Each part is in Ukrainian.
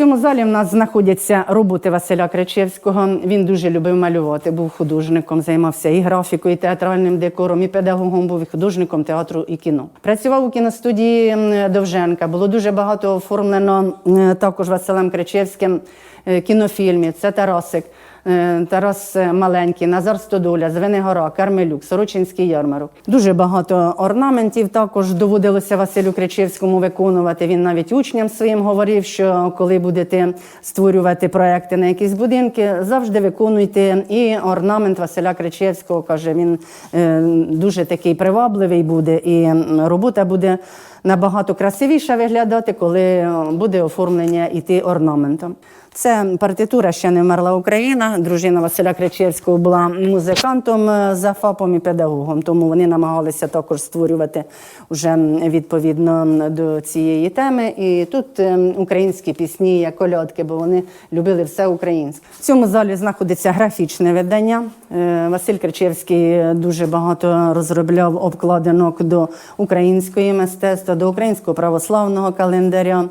цьому залі в нас знаходяться роботи Василя Кричевського. Він дуже любив малювати, був художником, займався і графікою, і театральним декором, і педагогом був і художником театру і кіно. Працював у кіностудії Довженка. Було дуже багато оформлено також Василем Кричевським е, кінофільмів. Це Тарасик. Е, Тарас Маленький, Назар Стодоля, Звенигора, Кармелюк, Сорочинський ярмарок. Дуже багато орнаментів також доводилося Василю Кричевському виконувати. Він навіть учням своїм говорив, що коли будете створювати проекти на якісь будинки, завжди виконуйте і орнамент Василя Кричевського. Каже, він е, дуже такий привабливий буде, і робота буде набагато красивіше виглядати, коли буде оформлення іти орнаментом. Це партитура ще не вмерла Україна. Дружина Василя Кричевського була музикантом е, за ФАПом і педагогом, тому вони намагалися також створювати вже відповідно до цієї теми. І тут е, українські пісні, як колядки, бо вони любили все українське. В цьому залі знаходиться графічне видання. Е, Василь Кричевський дуже багато розробляв обкладинок до української мистецтва, до українського православного календаря,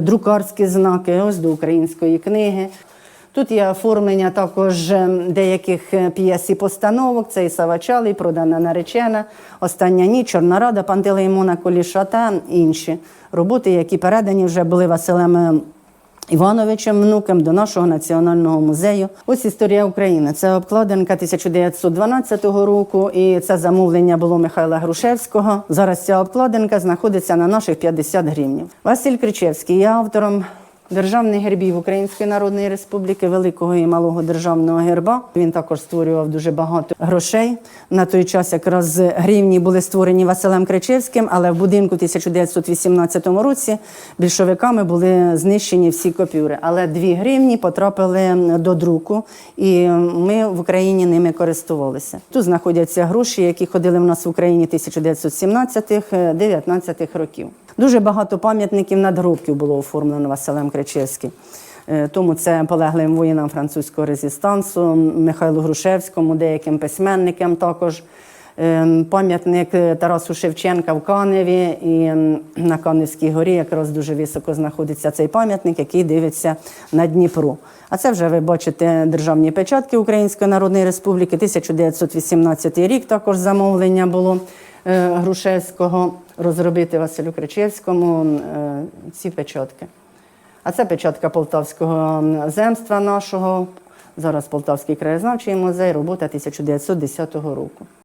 друкарські знаки, ось до української книги. Тут є оформлення також е, деяких е, п'єс і постановок. Це і Савачали, і Продана наречена, Остання ніч, Чорна рада, Пантелеймона Коліша та інші роботи, які передані вже були Василем е, Івановичем внуком до нашого національного музею. Ось історія України. Це обкладинка 1912 року, і це замовлення було Михайла Грушевського. Зараз ця обкладинка знаходиться на наших 50 гривнів. Василь Кричевський є автором. Державних гербів Української Народної Республіки, великого і малого державного герба. Він також створював дуже багато грошей. На той час якраз гривні були створені Василем Кричевським, але в будинку 1918 році більшовиками були знищені всі копюри. Але дві гривні потрапили до друку, і ми в Україні ними користувалися. Тут знаходяться гроші, які ходили в нас в Україні 1917-19 років. Дуже багато пам'ятників надгробків було оформлено Василем Кричевським. Е, Тому це полеглим воїнам французького резистансу, Михайлу Грушевському, деяким письменникам також. Е, Пам'ятник Тарасу Шевченка в Каневі і на Каневській горі якраз дуже високо знаходиться цей пам'ятник, який дивиться на Дніпро. А це вже ви бачите державні печатки Української Народної Республіки. 1918 рік також замовлення було е, Грушевського розробити Василю Кричевському е, ці печатки. А це печатка Полтавського земства нашого. Зараз Полтавський краєзнавчий музей, робота 1910 року.